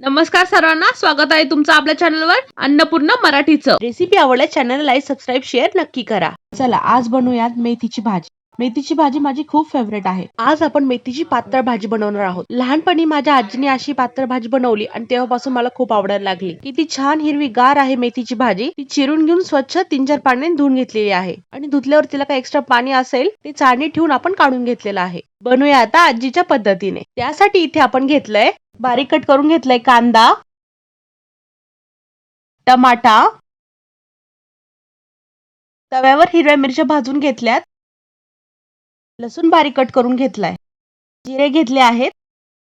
नमस्कार सर्वांना स्वागत आहे तुमचं आपल्या चॅनलवर अन्नपूर्ण मराठीचं. रेसिपी आवडल्या चॅनलला लाईक सबस्क्राईब शेअर नक्की करा. चला आज बनवूयात मेथीची भाजी. मेथीची भाजी माझी खूप फेवरेट आहे. आज आपण मेथीची पातळ भाजी बनवणार आहोत. लहानपणी माझ्या आजीने अशी पातळ भाजी बनवली आणि तेव्हापासून मला खूप आवडायला लागली. किती छान हिरवी गार आहे मेथीची भाजी. ती चिरून घेऊन स्वच्छ तीन चार पाण्याने धुवून घेतलेली आहे. आणि धुतल्यावर तिला काही एक्स्ट्रा पाणी असेल ते चाळणी ठेवून आपण काढून घेतलेलं आहे. बनवूया आता आजीच्या पद्धतीने. त्यासाठी इथे आपण घेतलंय बारीक कट करून घेतलाय कांदा टमाटा तव्यावर हिरव्या मिरच्या भाजून घेतल्यात. लसूण बारीक कट करून घेतलाय. जिरे घेतले आहेत.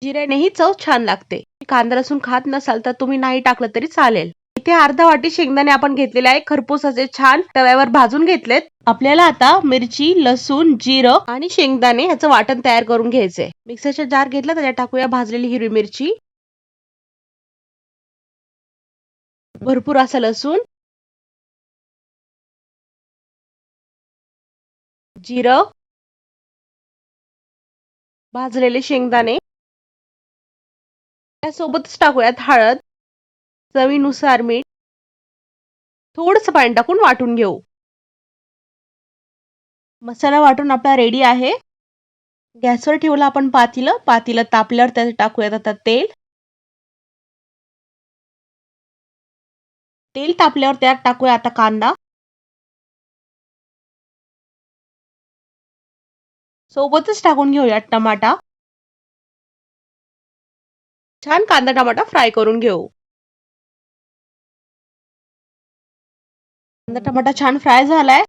जिऱ्यानेही चव छान लागते. कांदा लसूण खात नसाल तर तुम्ही नाही टाकलं तरी चालेल. इथे अर्धा वाटी शेंगदाणे आपण घेतलेले आहे. खरपूस असे छान तव्यावर भाजून घेतलेत. आपल्याला आता मिरची लसूण जिरं आणि शेंगदाणे ह्याचं वाटण तयार करून घ्यायचंय. मिक्सरचा जार घेतला त्याच्यात टाकूया भाजलेली हिरवी मिरची. भरपूर असा लसूण. जिरं. भाजलेले शेंगदाणे. त्यासोबतच टाकूयात हळद चवीनुसार मीठ. थोडस पाणी टाकून वाटून घेऊ. मसाला वाटून आपला रेडी आहे. गॅसवर ठेवलं आपण पातीलं. पातीलं तापल्यावर त्यात टाकूयात आता तेल. तेल तापल्यावर त्यात टाकूया आता कांदा. सोबतच टाकून घेऊया टमाटा. छान कांदा टमाटा फ्राय करून घेऊ. कांदा टमाटा छान फ्राय झालाय.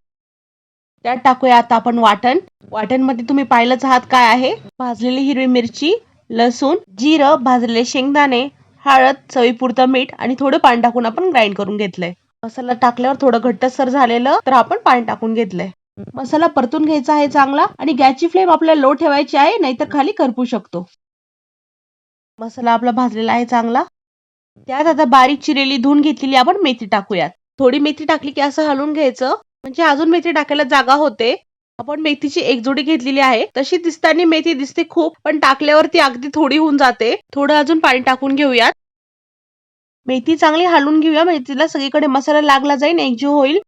त्यात टाकूया आता आपण वाटण. वाटणमध्ये तुम्ही पाहिलंच आहात काय आहे? भाजलेली हिरवी मिरची लसूण जिरं भाजलेले शेंगदाणे हळद चवीपुरतं मीठ आणि थोडं पाणी टाकून आपण ग्राइंड करून घेतलंय. मसाला टाकल्यावर थोडं घट्टसर झालेलं तर आपण पाणी टाकून घेतलंय. मसाला परतून घ्यायचा आहे चांगला आणि गॅसची फ्लेम आपल्याला लो ठेवायची आहे नाहीतर खाली करपू शकतो. मसाला आपला भाजलेला आहे चांगला. त्यात आता बारीक चिरेली धुवून घेतलेली आपण मेथी टाकूयात. थोडी मेथी टाकली की असं हलवून घ्यायचं. म्हणजे अजून मेथी टाकायला जागा होते. आपण मेथीची एक जोडी घेतलेली आहे. तशी दिसताना मेथी दिसते खूप पण टाकल्यावर ती अगदी थोडी होऊन जाते. थोडं अजून पाणी टाकून घेऊयात. मेथी चांगली हलवून घेऊया. मेथीला सगळीकडे मसाला लागला जाईल एकजीव होईल.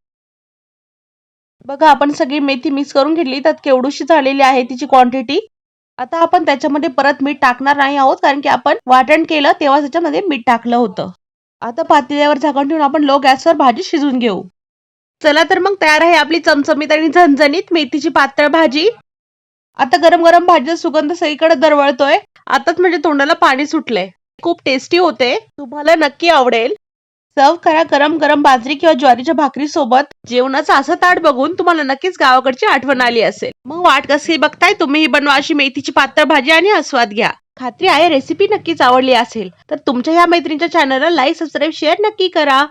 बघा आपण सगळी मेथी मिक्स करून घेतली. त्यात केवढूशी झालेली आहे तिची क्वांटिटी आता आपण त्याच्यामध्ये परत मीठ टाकणार नाही आहोत कारण की आपण वाटण केलं तेव्हा त्याच्यामध्ये मीठ टाकलं होतं. आता पातेल्यावर झाकण ठेवून आपण लो गॅसवर भाजी शिजवून घेऊ. चला तर मग तयार आहे आपली चमचमीत आणि झणझणीत मेथीची पातळ भाजी. आता गरम गरम भाजीचा सुगंध सगळीकडे दरवळतोय. आताच म्हणजे तोंडाला पाणी सुटलंय. खूप टेस्टी होते. तुम्हाला नक्की आवडेल. सर्व करा गरम गरम बाजरी किंवा ज्वारीच्या भाकरी सोबत. जेवणाचं असं ताट बघून तुम्हाला नक्कीच गावाकडची आठवण आली असेल. मग वाट कशी बघताय तुम्ही बनवा अशी मेथीची पातळ भाजी आणि आस्वाद घ्या. खात्री आहे रेसिपी नक्कीच आवडली असेल. तर तुमच्या ह्या मैत्रिणीच्या चॅनलला लाईक सबस्क्राईब शेअर नक्की करा.